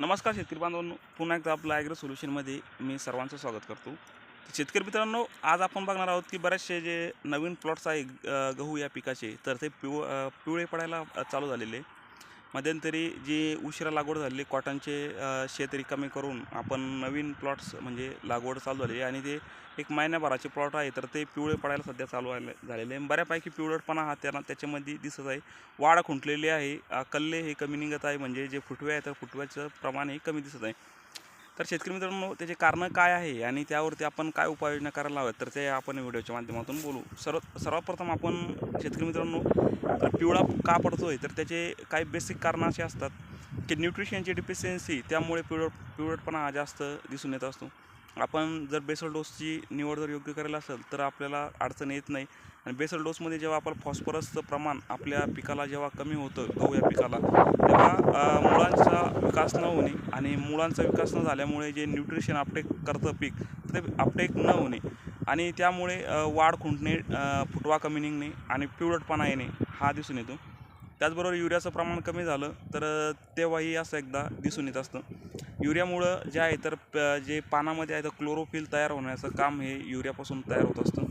नमस्कार शेतकरी बांधवांनो पुन्हा एकदा आपलं ॲग्रो सोल्युशनमध्ये मी सर्वांचं स्वागत करतो. शेतकरी मित्रांनो आज आपण बघणार आहोत की बरेचसे जे नवीन प्लॉट्स आहे गहू या पिकाचे तर ते पिव पिवळे पडायला चालू झालेले. मध्यंतरी जी उशिरा लागवड झालेली कॉटनचे शेत रिकामे करून आपण नवीन प्लॉट्स म्हणजे लागवड चालू झालेली आहे आणि ते एक महिन्याभराचे प्लॉट आहे तर ते पिवळे पडायला सध्या चालू आले झालेले आहे. बऱ्यापैकी पिवळटपणा हा त्यांना त्याच्यामध्ये दिसत आहे. वाढ खुंटलेली आहे कल्ले हे कमी निघत आहे म्हणजे जे फुटवे आहे तर फुटव्याचं प्रमाण हे कमी दिसत आहे. तर शेतकरी मित्रांनो त्याचे कारणं काय आहे आणि त्यावरती आपण काय उपाययोजना करायला हव्यात तर ते आपण व्हिडिओच्या माध्यमातून बोलू. सर्व सर्वप्रथम आपण शेतकरी मित्रांनो तर पिवळा का पडतो आहे तर त्याचे काही बेसिक कारणं असे असतात की न्यूट्रिशनची डिफिशियन्सी त्यामुळे पिवळ पिवळटपणा हा जास्त दिसून येत असतो. आपण जर बेसल डोसची निवड जर योग्य करायला असेल तर आपल्याला अडचण येत नाही. आणि बेसल डोसमध्ये जेव्हा आपण फॉस्फरसचं प्रमाण आपल्या पिकाला जेव्हा कमी होतं गहू या पिकाला तेव्हा मुळांचा विकास न होणे आणि मुळांचा विकास न झाल्यामुळे जे न्यूट्रिशन अपटेक करतं पीक ते अपटेक न होणे आणि त्यामुळे वाढ खुंटणे फुटवा कमी निघणे आणि पिवळटपणा येणे हा दिसून येतो. त्याचबरोबर युरियाचं प्रमाण कमी झालं तर तेव्हाही असं एकदा दिसून येत असतं. युरियामुळं जे आहे तर प- जे पानामध्ये आहे तर क्लोरोफिल तयार होण्याचं काम हे युरियापासून तयार होत असतं.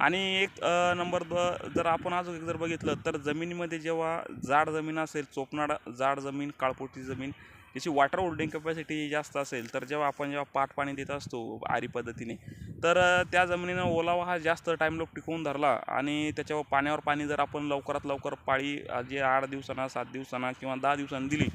आणि एक नंबर द जर आपण अजून एक जर बघितलं तर जमिनीमध्ये जेव्हा जाड जमीन असेल चोपणाड जाड जमीन काळपोटी जमीन याची वॉटर होल्डिंग कॅपॅसिटी जास्त असेल तर जेव्हा आपण जेव्हा पाट पाणी देत असतो आरी पद्धतीने तर त्या जमिनीनं ओलावा हा जास्त टाईम लोक टिकवून धरला आणि त्याच्यावर पाण्यावर पाणी जर आपण लवकरात लवकर पाळी जे आठ दिवसांना सात दिवसांना किंवा दहा दिवसांनी दिली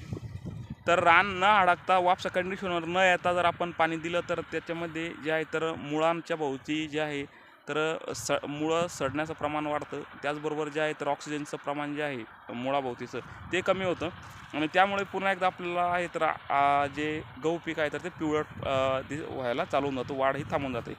तर रान न अडकता वापसा कंडिशनवर न येता जर आपण पाणी दिलं तर त्याच्यामध्ये जे आहे तर मुळांच्या भोवती जे आहे तर स मुळं सडण्याचं प्रमाण वाढतं. त्याचबरोबर जे आहे तर ऑक्सिजनचं प्रमाण जे आहे मुळाभोवतीचं ते कमी होतं. आणि त्यामुळे पुन्हा एकदा आपल्याला आहे तर जे गहू पीक आहे तर ते पिवळट व्हायला चालून जातं. वाढ ही थांबून जाते.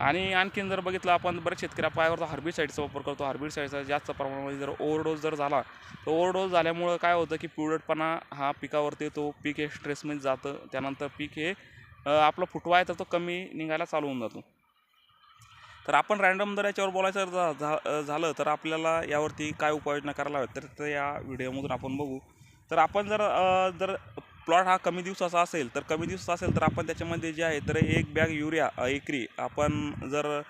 आणि आणखीन जर बघितलं आपण बरेच शेतकऱ्या पायावर हर्बिसाईडचा वापर करतो. हर्बिसाईडचा जास्त प्रमाणामध्ये जर ओव्हरडोस जर झाला तर ओव्हरडोस झाल्यामुळं काय होतं की पिवळटपणा हा पिकावरती येतो. पीक हे स्ट्रेसमध्ये जातं. त्यानंतर पीक हे आपलं आपला फुटवा आहे तर तो कमी निघायला चालू होऊन जातो. तर आपण रॅन्डम जर याच्यावर बोलायचं झा- झालं तर आपल्याला यावरती काय उपाययोजना करायला हव्यात? तर ते या व्हिडिओमधून आपण बघू. तर आपण जर जर प्लॉट हा कमी दिवसाचा असेल तर कमी दिवसाचा असेल तर आपण त्याच्यामध्ये जे आहे तर एक बॅग युरिया एकरी आपण जर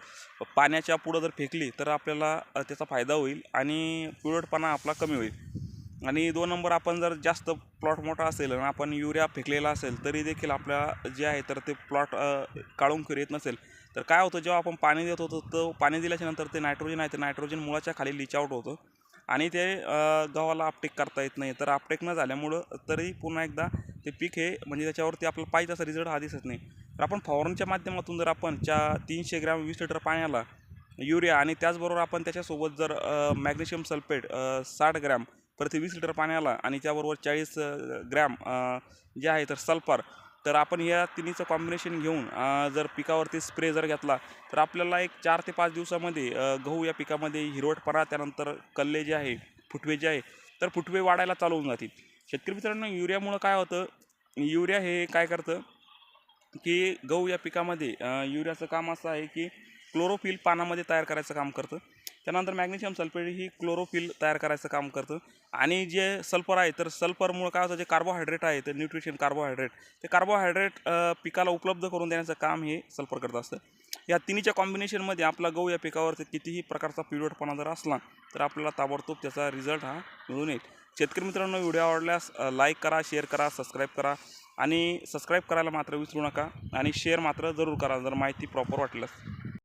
पाण्याच्या पुढं जर फेकली तर आपल्याला त्याचा फायदा होईल आणि पिवळटपणा आपला कमी होईल. आणि दोन नंबर आपण जर जास्त प्लॉट मोठा असेल आणि आपण युरिया फेकलेला असेल तरी देखील आपल्या जे आहे तर ते प्लॉट काढून फिर येत नसेल. तर काय होतं जेव्हा आपण पाणी देत होतो तर पाणी दिल्याच्यानंतर ते नायट्रोजन आहे ते नायट्रोजन मुळाच्या खाली लिच आउट होतं. आणि ते गव्हाला आपटेक करता येत नाही. तर आपटेक न झाल्यामुळं तरी पुन्हा एकदा ते पीक हे म्हणजे त्याच्यावरती आपल्याला पाहिजे असा रिझल्ट हा दिसत नाही. तर आपण फवारणीच्या माध्यमातून जर आपण च्या तीनशे ग्रॅम वीस लिटर पाण्याला युरिया आणि त्याचबरोबर आपण त्याच्यासोबत जर मॅग्नेशियम सल्फेट साठ ग्रॅम प्रति वीस लिटर पाण्याला आणि त्याबरोबर चाळीस ग्रॅम जे आहे तर सल्फर तर आपण या तिन्हीचं कॉम्बिनेशन घेऊन जर पिकावरती स्प्रे जर घेतला तर आपल्याला एक चार ते पाच दिवसामध्ये गहू या पिकामध्ये हिरवटपणा त्यानंतर कल्ले जे आहे फुटवे जे आहे तर फुटवे वाढायला चालवून जातील. शेतकरी मित्रांनो युरियामुळं काय होतं युरिया हे काय करतं की गहू या पिकामध्ये युरियाचं काम असं आहे की क्लोरोफिल पानामध्ये तयार करायचं काम करतं. त्यानंतर मॅग्नेशियम सल्फेट ही क्लोरोफिल तयार करायचं काम करतं. आणि जे सल्फर आहे तर सल्फरमुळं काय होतं जे कार्बोहायड्रेट आहे तर न्यूट्रिशन कार्बोहायड्रेट ते कार्बोहायड्रेट पिकाला उपलब्ध करून देण्याचं काम हे सल्फर करत असतं. या तिन्हीच्या कॉम्बिनेशनमध्ये आपला गहू या पिकावरती कितीही प्रकारचा पिवळटपणा जर असला तर आपल्याला ताबडतोब त्याचा रिझल्ट हा मिळून येईल. शेतकरी मित्रांनो व्हिडिओ आवडल्यास लाईक करा शेअर करा सबस्क्राईब करा आणि सबस्क्राईब करायला मात्र विसरू नका आणि शेअर मात्र जरूर करा जर माहिती प्रॉपर वाटल्यास.